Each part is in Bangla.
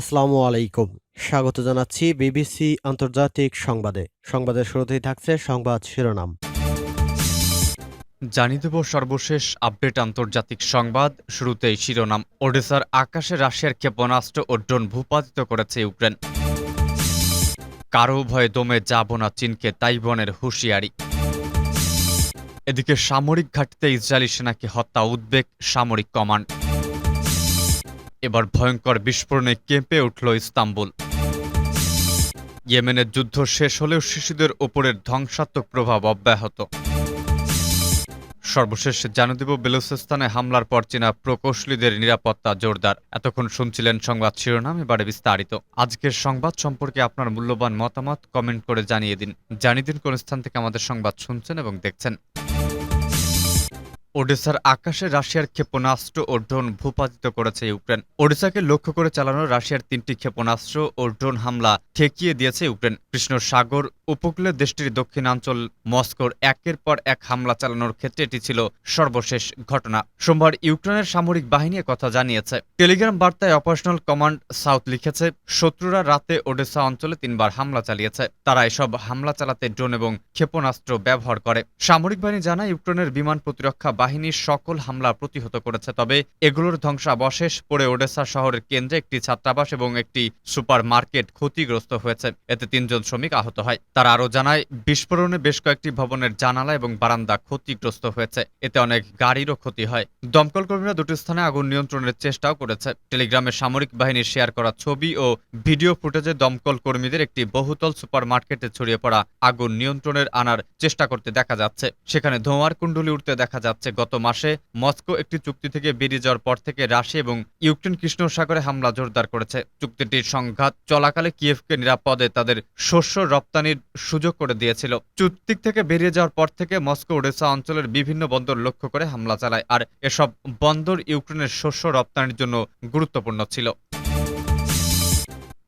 আসসালামু আলাইকুম। স্বাগত জানাচ্ছি বিবিসি আন্তর্জাতিক সংবাদে। সংবাদের শুরুতেই থাকছে সংবাদ শিরোনাম। জানিয়ে দেব সর্বশেষ আপডেট আন্তর্জাতিক সংবাদ। শুরুতেই শিরোনাম, ওডেসার আকাশে রাশিয়ার ক্ষেপণাস্ত্র ও ড্রোন ভূপাতিত করেছে ইউক্রেন। কারও ভয়ে দমে যাব না চীনকে তাইবনের হুঁশিয়ারি। এদিকে সামরিক ঘাটিতে ইসরায়েলি সেনাকে হত্যা, উদ্বেগ, সামরিক কমান্ড। এবার ভয়ঙ্কর বিস্ফোরণে কেঁপে উঠল ইস্তাম্বুল। ইয়েমেনের যুদ্ধ শেষ হলেও শিশুদের ওপরের ধ্বংসাত্মক প্রভাব অব্যাহত। সর্বশেষ জানিয়ে দেব, বেলুচিস্তানে হামলার পর চীনা প্রকৌশলীদের নিরাপত্তা জোরদার। এতক্ষণ শুনছিলেন সংবাদ শিরোনাম, এবারে বিস্তারিত। আজকের সংবাদ সম্পর্কে আপনার মূল্যবান মতামত কমেন্ট করে জানিয়ে দিন। জানিয়ে দিন কোন স্থান থেকে আমাদের সংবাদ শুনছেন এবং দেখছেন। ওডেসার আকাশে রাশিয়ার ক্ষেপণাস্ত্র ও ড্রোন ভূপাতিত করেছে ইউক্রেন। ওডেসাকে লক্ষ্য করে চালানো রাশিয়ার তিনটি ক্ষেপণাস্ত্র ও ড্রোন হামলা ঠেকিয়ে দিয়েছে ইউক্রেন। কৃষ্ণ সাগর উপকূলে দেশটির দক্ষিণাঞ্চল মস্কোর একের পর এক হামলা চালানোর ক্ষেত্রে এটি ছিল সর্বশেষ ঘটনা। সোমবার ইউক্রেনের সামরিক বাহিনী কথা জানিয়েছে। টেলিগ্রাম বার্তায় অপারেশনাল কমান্ড সাউথ লিখেছে, শত্রুরা রাতে ওডেসা অঞ্চলে তিনবার হামলা চালিয়েছে। তারা এসব হামলা চালাতে ড্রোন এবং ক্ষেপণাস্ত্র ব্যবহার করে। সামরিক বাহিনী জানায়, ইউক্রেনের বিমান প্রতিরক্ষা বাহিনীর সকল হামলা প্রতিহত করেছে, তবে এগুলোর ধ্বংসাবশেষ পড়ে ওডেসা শহরের কেন্দ্রে একটি ছাত্রাবাস এবং একটি সুপার মার্কেট ক্ষতিগ্রস্ত হয়েছে। এতে তিনজন শ্রমিক আহত হয়। তারা আরও জানায়, বিস্ফোরণে বেশ কয়েকটি ভবনের জানালা এবং বারান্দা ক্ষতিগ্রস্ত হয়েছে। এতে অনেক গাড়িরও ক্ষতি হয়। দমকল কর্মীরা দুটি স্থানে আগুন নিয়ন্ত্রণের চেষ্টাও করেছে। টেলিগ্রামে সামরিক বাহিনীর শেয়ার করা ছবি ও ভিডিও ফুটেজে দমকল কর্মীদের একটি বহুতল সুপার মার্কেটে ছড়িয়ে পড়া আগুন নিয়ন্ত্রণের আনার চেষ্টা করতে দেখা যাচ্ছে। সেখানে ধোঁয়ার কুণ্ডলি উঠতে দেখা যাচ্ছে। গত মাসে মস্কো একটি চুক্তি থেকে বেরিয়ে যাওয়ার পর থেকে রাশিয়া এবং ইউক্রেন কৃষ্ণ সাগরে হামলা জোরদার করেছে। চুক্তিটির সংঘাত চলাকালে কিয়েভকে নিরাপদে তাদের শস্য রপ্তানির সুযোগ করে দিয়েছিল। চুক্তি থেকে বেরিয়ে যাওয়ার পর থেকে মস্কো ওডেসা অঞ্চলের বিভিন্ন বন্দর লক্ষ্য করে হামলা চালায়, আর এসব বন্দর ইউক্রেনের শস্য রপ্তানির জন্য গুরুত্বপূর্ণ ছিল।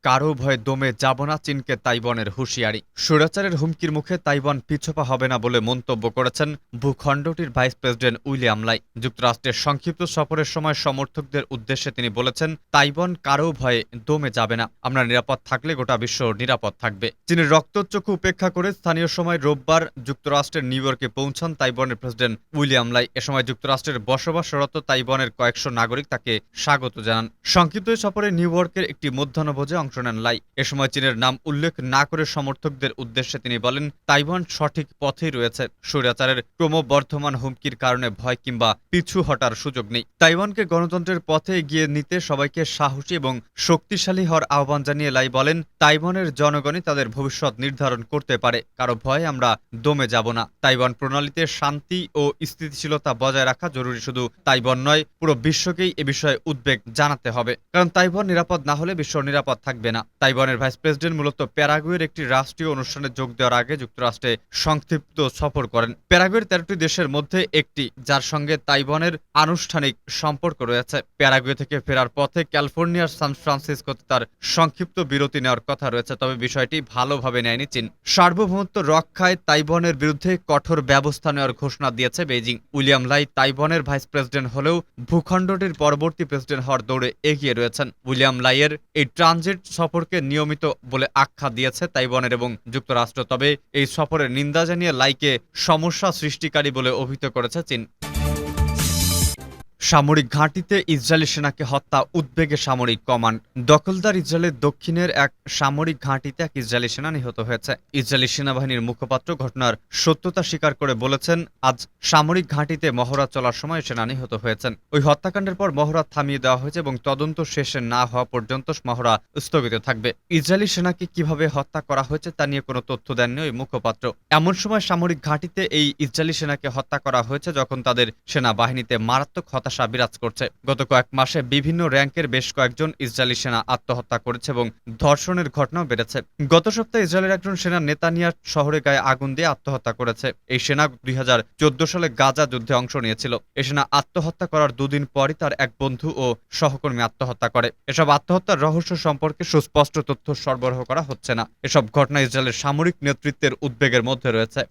কারও ভয়ে দমে যাব না চীনকে তাইওয়ানের হুঁশিয়ারি। সুরাচারের হুমকির মুখে তাইওয়ান পিছপা হবে না বলে মন্তব্য করেছেন ভূখণ্ডটির ভাইস প্রেসিডেন্ট উইলিয়াম লাই। যুক্তরাষ্ট্রের সংক্ষিপ্ত সফরের সময় সমর্থকদের উদ্দেশ্যে তিনি বলেছেন, তাইওয়ান কারও ভয়ে দমে যাবে না। আমরা নিরাপদ থাকলে গোটা বিশ্ব নিরাপদ থাকবে। চীনের রক্তচক্ষু উপেক্ষা করে স্থানীয় সময় রোববার যুক্তরাষ্ট্রের নিউ ইয়র্কে পৌঁছান তাইওয়ানের প্রেসিডেন্ট উইলিয়াম লাই। এ সময় যুক্তরাষ্ট্রের বসবাসরত তাইওয়ানের কয়েকশো নাগরিক তাকে স্বাগত জানান। সংক্ষিপ্ত সফরে নিউ ইয়র্কের একটি মধ্যাহ্নভোজে অংশ নেন লাই এ সময় চীনের নাম উল্লেখ না করে সমর্থকদের উদ্দেশ্যে তিনি বলেন, তাইওয়ান সঠিক পথেই রয়েছে। স্বৈরাচারের ক্রমবর্ধমান হুমকির কারণে ভয় কিংবা পিছু হটার সুযোগ নেই। তাইওয়ানকে গণতন্ত্রের পথে এগিয়ে নিতে সবাইকে সাহসী এবং শক্তিশালী হওয়ার আহ্বান জানিয়ে লাই বলেন, তাইওয়ানের জনগণই তাদের ভবিষ্যৎ নির্ধারণ করতে পারে। কারও ভয়ে আমরা দমে যাব না। তাইওয়ান প্রণালীতে শান্তি ও স্থিতিশীলতা বজায় রাখা জরুরি। শুধু তাইওয়ান নয়, পুরো বিশ্বকেই এ বিষয়ে উদ্বেগ জানাতে হবে। কারণ তাইওয়ান নিরাপদ না হলে বিশ্ব নিরাপদ থাকবে না। তাইওয়ানের ভাইস প্রেসিডেন্ট মূলত প্যারাগুয়ের একটি রাষ্ট্রীয় অনুষ্ঠানে যোগ দেওয়ার আগে যুক্তরাষ্ট্রে সংক্ষিপ্ত সফর করেন। প্যারাগুয়ের তেরোটি দেশের মধ্যে একটি, যার সঙ্গে তাইওয়ানের আনুষ্ঠানিক সম্পর্ক রয়েছে। প্যারাগুয়ে থেকে ফেরার পথে ক্যালিফোর্নিয়ার সান ফ্রান্সিসকোতে তার সংক্ষিপ্ত বিরতি নেওয়ার কথা রয়েছে, তবে বিষয়টি ভালোভাবে নেয়নি চীন। সার্বভৌমত্ব রক্ষায় তাইওয়ানের বিরুদ্ধে কঠোর ব্যবস্থা নেওয়ার ঘোষণা দিয়েছে বেইজিং। উইলিয়াম লাই তাইওয়ানের ভাইস প্রেসিডেন্ট হলেও ভূখণ্ডটির পরবর্তী প্রেসিডেন্ট হওয়ার দৌড়ে এগিয়ে রয়েছেন। উইলিয়াম লাইয়ের এই ট্রানজিট সফরকে নিয়মিত বলে আখ্যা দিয়েছে তাইওয়ানের এবং যুক্তরাষ্ট্র। তবে এই সফরের নিন্দা জানিয়ে লাইকে সমস্যা সৃষ্টিকারী বলে অভিহিত করেছে চীন। সামরিক ঘাঁটিতে ইসরায়েলি সেনাকে হত্যা, উদ্বেগে সামরিক কমান্ড। দখলদার ইসরায়েলের দক্ষিণের এক সামরিক ঘাঁটিতে এক ইসরায়েলি সেনা নিহত হয়েছে। ইসরায়েলি সেনাবাহিনীর মুখপাত্র ঘটনার সত্যতা স্বীকার করে বলেছেন, আজ সামরিক ঘাঁটিতে মহড়া চলার সময় সেনা নিহত হয়েছেন। ওই হত্যাকাণ্ডের পর মহড়া থামিয়ে দেওয়া হয়েছে এবং তদন্ত শেষে না হওয়া পর্যন্ত মহড়া স্থগিত থাকবে। ইসরায়েলি সেনাকে কীভাবে হত্যা করা হয়েছে তা নিয়ে কোনো তথ্য দেননি ওই মুখপাত্র। এমন সময় সামরিক ঘাঁটিতে এই ইসরায়েলি সেনাকে হত্যা করা হয়েছে যখন তাদের সেনাবাহিনীতে মারাত্মক হতাশা বিরাজ করছে। গত কয়েক মাসে বিভিন্ন র্যাঙ্কের বেশ কয়েকজন ইসরায়েলি সেনা আত্মহত্যা করেছে এবং ধর্ষণের ঘটনাও বেড়েছে। গত সপ্তাহে ইসরায়েলের একজন সেনা নেতানিয়া শহরে গায়ে আগুন দিয়ে আত্মহত্যা করেছে। এই সেনা দুই সালে গাজা যুদ্ধে অংশ নিয়েছিল। এই সেনা আত্মহত্যা করার দুদিন পরই তার এক বন্ধু ও সহকর্মী আত্মহত্যা করে। এসব আত্মহত্যার রহস্য সম্পর্কে সুস্পষ্ট তথ্য সরবরাহ করা হচ্ছে না। এসব ঘটনা ইসরায়েলের সামরিক নেতৃত্বের উদ্বেগের মধ্যে রয়েছে।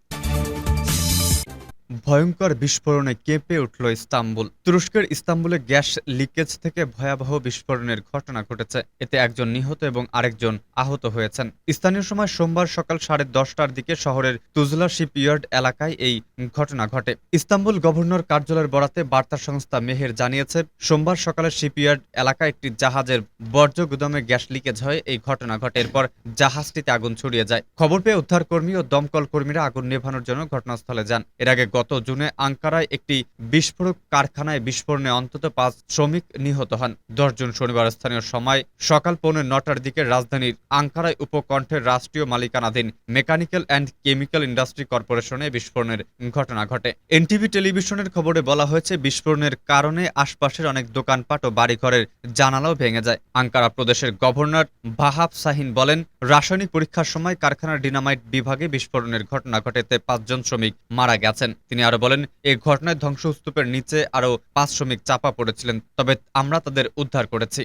ভয়ঙ্কর বিস্ফোরণে কেঁপে উঠল ইস্তাম্বুল। তুরস্কের ইস্তাম্বুলে গ্যাস লিকেজ থেকে ভয়াবহ বিস্ফোরণের ঘটনা ঘটেছে। এতে একজন নিহত এবং আরেকজন আহত হয়েছেন। স্থানীয় সময় সোমবার সকাল সাড়ে দশটার দিকে শহরের তুজলা শিপইয়ার্ড এলাকায় এই ঘটনা ঘটে। ইস্তাম্বুল গভর্নর কার্যালয়ের বরাতে বার্তা সংস্থা মেহের জানিয়েছে, সোমবার সকালে শিপইয়ার্ড এলাকায় একটি জাহাজের বর্জ্য গুদামে গ্যাস লিকেজ হয় এই ঘটনা ঘটে। এরপর জাহাজটিতে আগুন ছড়িয়ে যায়। খবর পেয়ে উদ্ধারকর্মী ও দমকল কর্মীরা আগুন নেভানোর জন্য ঘটনাস্থলে যান। এর আগে গত জুনে আঙ্কারায় একটি বিস্ফোরক কারখানায় বিস্ফোরণে অন্তত পাঁচ শ্রমিক নিহত হন। দশ জুন শনিবার স্থানীয় সময় সকাল পৌনে নটার দিকে রাজধানীর আঙ্কারায় উপকণ্ঠের রাষ্ট্রীয় মালিকানাধীন মেকানিক্যাল অ্যান্ড কেমিক্যাল ইন্ডাস্ট্রি কর্পোরেশনে বিস্ফোরণের ঘটনা ঘটে। এনটিভি টেলিভিশনের খবরে বলা হয়েছে, বিস্ফোরণের কারণে আশপাশের অনেক দোকানপাট ও বাড়িঘরের জানালাও ভেঙে যায়। আঙ্কারা প্রদেশের গভর্নর বাহাব সাহিন বলেন, রাসায়নিক পরীক্ষার সময় কারখানার ডিনামাইট বিভাগে বিস্ফোরণের ঘটনা ঘটেতে পাঁচজন শ্রমিক মারা গেছেন। তিনি আরও বলেন, এই ঘটনায় ধ্বংসস্তূপের নিচে আরও পাঁচ শ্রমিক চাপা পড়েছিলেন, তবে আমরা তাদের উদ্ধার করেছি।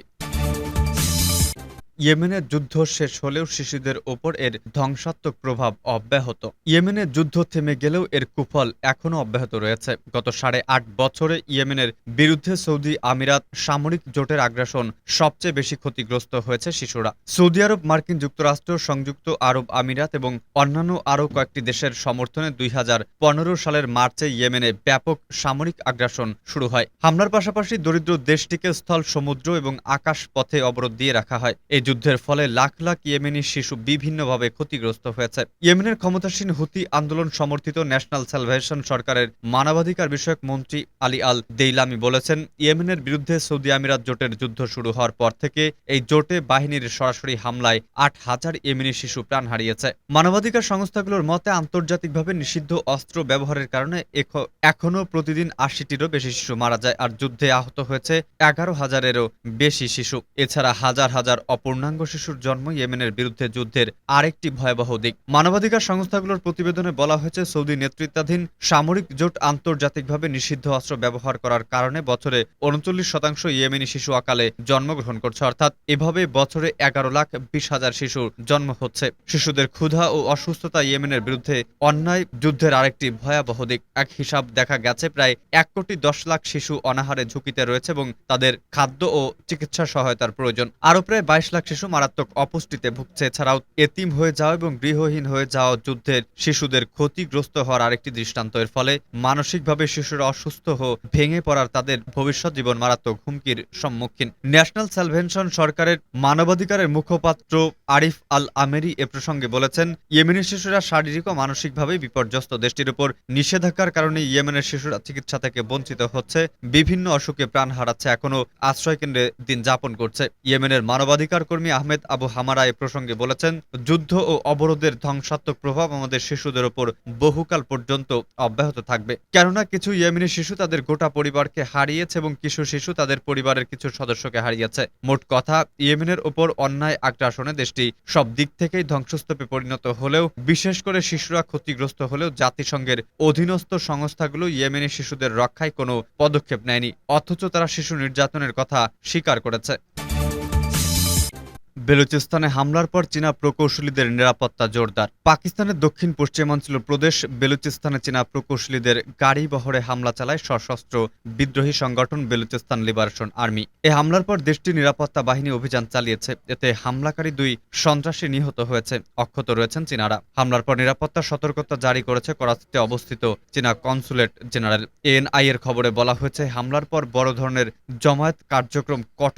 ইয়েমেনের যুদ্ধ শেষ হলেও শিশুদের ওপর এর ধ্বংসাত্মক প্রভাব অব্যাহত। ইয়েমেনের যুদ্ধ থেমে গেলেও এর কুফল এখনও অব্যাহত রয়েছে। গত সাড়ে আট বছরে ইয়েমেনের বিরুদ্ধে সৌদি আমিরাত সামরিক জোটের আগ্রাসন সবচেয়ে বেশি ক্ষতিগ্রস্ত হয়েছে শিশুরা। সৌদি আরব, মার্কিন যুক্তরাষ্ট্র, সংযুক্ত আরব আমিরাত এবং অন্যান্য আরও কয়েকটি দেশের সমর্থনে দুই হাজার পনেরো সালের মার্চে ইয়েমেনে ব্যাপক সামরিক আগ্রাসন শুরু হয়। হামলার পাশাপাশি দরিদ্র দেশটিকে স্থল সমুদ্র এবং আকাশ পথে অবরোধ দিয়ে রাখা হয়। এই যুদ্ধের ফলে লাখ লাখ ইয়েমেনি শিশু বিভিন্নভাবে ক্ষতিগ্রস্ত হয়েছে। ইয়েমেনের ক্ষমতাসীন হুতি আন্দোলন সমর্থিত ন্যাশনাল স্যালভেশন সরকারের মানবাধিকার বিষয়ক মন্ত্রী আলী আল দেইলামি বলেছেন, ইয়েমেনের বিরুদ্ধে সৌদি আমিরাত জোটের যুদ্ধ শুরু হওয়ার পর থেকে এই জোটে বাহিনীর সরাসরি হামলায় আট হাজার ইয়েমেনি শিশু প্রাণ হারিয়েছে। মানবাধিকার সংস্থাগুলোর মতে আন্তর্জাতিকভাবে নিষিদ্ধ অস্ত্র ব্যবহারের কারণে এখ- এখনও প্রতিদিন আশিটিরও বেশি শিশু মারা যায়, আর যুদ্ধে আহত হয়েছে এগারো হাজারেরও বেশি শিশু। এছাড়া হাজার হাজার অপূর্ণাঙ্গ শিশুর জন্ম ইয়েমেনের বিরুদ্ধে যুদ্ধের আরেকটি ভয়াবহ দিক। মানবাধিকার সংস্থাগুলোর প্রতিবেদনে বলা হয়েছে, সৌদি নেতৃত্বাধীন সামরিক জোট আন্তর্জাতিকভাবে নিষিদ্ধ অস্ত্র ব্যবহার করার কারণে বছরে উনচল্লিশ শতাংশ ইয়েমেনি শিশু আকালে জন্মগ্রহণ করছে। অর্থাৎ এভাবে বছরে এগারো লাখ বিশ হাজার শিশুর জন্ম হচ্ছে। শিশুদের ক্ষুধা ও অসুস্থতা ইয়েমেনের বিরুদ্ধে অন্যায় যুদ্ধের আরেকটি ভয়াবহ দিক। এক হিসাব দেখা গেছে, প্রায় এক কোটি দশ লাখ শিশু অনাহারে ঝুঁকিতে রয়েছে এবং তাদের খাদ্য ও চিকিৎসা সহায়তার প্রয়োজন। আরও প্রায় বাইশ লাখ শিশু মারাত্মক অপুষ্টিতে ভুগছে। এছাড়াও এতিম হয়ে যাওয়া এবং গৃহহীন হয়ে যাওয়া যুদ্ধের শিশুদের ক্ষতিগ্রস্ত হওয়ার আরেকটি দৃষ্টান্ত। এর ফলে মানসিকভাবে শিশুরা অসুস্থ ও ভেঙে পড়ার তাদের ভবিষ্যৎ জীবন মারাত্মক হুমকির সম্মুখীন। ন্যাশনাল স্যালভেনশন সরকারের মানবাধিকারের মুখপাত্র আরিফ আল আমেরি এ প্রসঙ্গে বলেছেন ইয়েমেনি শিশুরা শারীরিক ও মানসিকভাবে বিপর্যস্ত। দেশটির উপর নিষেধাজ্ঞার কারণে ইয়েমেনের শিশুরা চিকিৎসা থেকে বঞ্চিত হচ্ছে। বিভিন্ন অসুখে প্রাণ হারাচ্ছে, এখনও আশ্রয় কেন্দ্রে দিন যাপন করছে। ইয়েমেনের মানবাধিকার কর্মী আহমেদ আবু হামারা এ প্রসঙ্গে বলেছেন, যুদ্ধ ও অবরোধের ধ্বংসাত্মক প্রভাব আমাদের শিশুদের ওপর বহুকাল পর্যন্ত অব্যাহত থাকবে। কেননা কিছু ইয়েমেনি শিশু তাদের গোটা পরিবারকে হারিয়েছে এবং কিছু শিশু তাদের পরিবারের কিছু সদস্যকে হারিয়েছে। মোট কথা, ইয়েমেনের ওপর অন্যায় আগ্রাসনে দেশটি সব দিক থেকেই ধ্বংসস্তূপে পরিণত হলেও, বিশেষ করে শিশুরা ক্ষতিগ্রস্ত হলেও জাতিসংঘের অধীনস্থ সংস্থাগুলো ইয়েমেনি শিশুদের রক্ষায় কোনো পদক্ষেপ নেয়নি। অথচ তারা শিশু নির্যাতনের কথা স্বীকার করেছে। বেলুচিস্তানে হামলার পর চীনা প্রকৌশলীদের নিরাপত্তা জোরদার। পাকিস্তানের দক্ষিণ পশ্চিমাঞ্চল প্রদেশ বেলুচিস্তানে চীনা প্রকৌশলীদের গাড়ি বহরে হামলা চালায় সশস্ত্র বিদ্রোহী সংগঠন বেলুচিস্তান লিবারেশন আর্মি। এই হামলার পর দেশটির নিরাপত্তা বাহিনী অভিযান চালিয়েছে। এতে হামলাকারী দুই সন্ত্রাসী নিহত হয়েছে, অক্ষত রয়েছেন চীনারা। হামলার পর নিরাপত্তা সতর্কতা জারি করেছে করাচিতে অবস্থিত চীনা কনসুলেট জেনারেল। এএনআই এর খবরে বলা হয়েছে, হামলার পর বড় ধরনের জমায়েত কার্যক্রম কঠোর